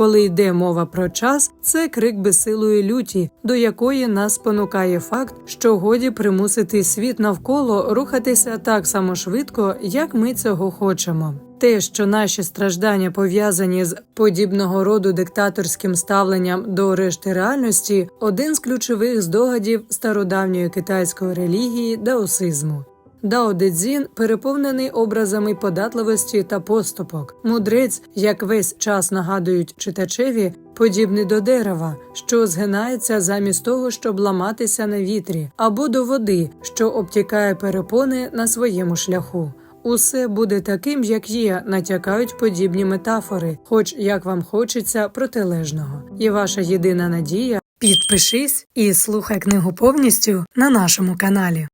Коли йде мова про час, це крик безсилої люті, до якої нас спонукає факт, що годі примусити світ навколо рухатися так само швидко, як ми цього хочемо. Те, що наші страждання пов'язані з подібного роду диктаторським ставленням до решти реальності, один з ключових здогадів стародавньої китайської релігії даосизму. Дао Де Цзін переповнений образами податливості та поступок. Мудрець, як весь час нагадують читачеві, подібний до дерева, що згинається замість того, щоб ламатися на вітрі, або до води, що обтікає перепони на своєму шляху. Усе буде таким, як є, натякають подібні метафори, хоч як вам хочеться протилежного. І ваша єдина надія підпишись і слухай книгу повністю на нашому каналі.